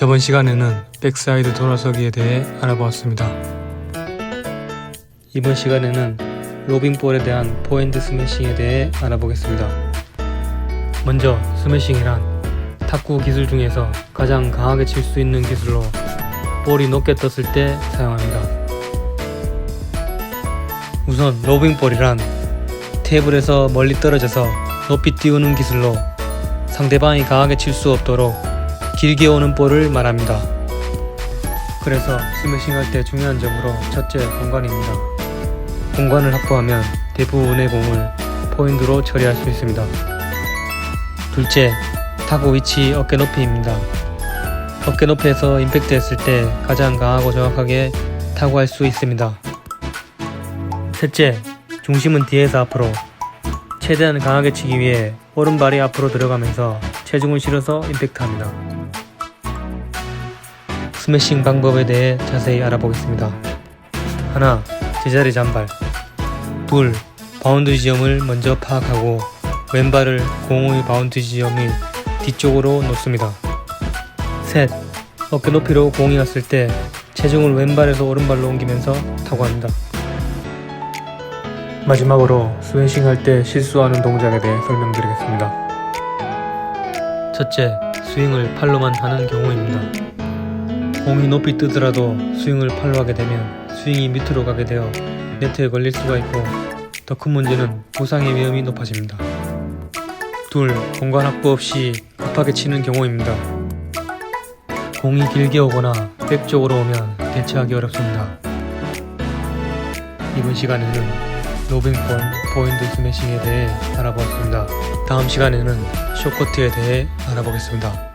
저번 시간에는 백사이드 돌아서기에 대해 알아보았습니다. 이번 시간에는 로빙볼에 대한 포핸드 스매싱에 대해 알아보겠습니다. 먼저 스매싱이란 탁구 기술 중에서 가장 강하게 칠 수 있는 기술로 볼이 높게 떴을 때 사용합니다. 우선 로빙볼이란 테이블에서 멀리 떨어져서 높이 띄우는 기술로 상대방이 강하게 칠 수 없도록 길게 오는 볼을 말합니다. 그래서 스매싱 할 때 중요한 점으로 첫째 공간입니다. 공간을 확보하면 대부분의 공을 포인트로 처리할 수 있습니다. 둘째, 타구 위치 어깨 높이입니다. 어깨 높이에서 임팩트 했을 때 가장 강하고 정확하게 타구할 수 있습니다. 셋째, 중심은 뒤에서 앞으로 최대한 강하게 치기 위해 오른발이 앞으로 들어가면서 체중을 실어서 임팩트합니다. 스매싱 방법에 대해 자세히 알아보겠습니다. 하나, 제자리 잔발. 둘, 바운드 지점을 먼저 파악하고 왼발을 공의 바운드 지점이 뒤쪽으로 놓습니다. 셋, 어깨 높이로 공이 왔을 때 체중을 왼발에서 오른발로 옮기면서 타구합니다. 마지막으로 스매싱 할 때 실수하는 동작에 대해 설명드리겠습니다. 첫째, 스윙을 팔로만 하는 경우입니다. 공이 높이 뜨더라도 스윙을 팔로 하게 되면 스윙이 밑으로 가게 되어 네트에 걸릴 수가 있고 더 큰 문제는 부상의 위험이 높아집니다. 둘, 공간 확보 없이 급하게 치는 경우입니다. 공이 길게 오거나 백 쪽으로 오면 대처하기 어렵습니다. 이번 시간에는 로빙볼, 포인트 스매싱에 대해 알아보았습니다. 다음 시간에는 쇼커트에 대해 알아보겠습니다.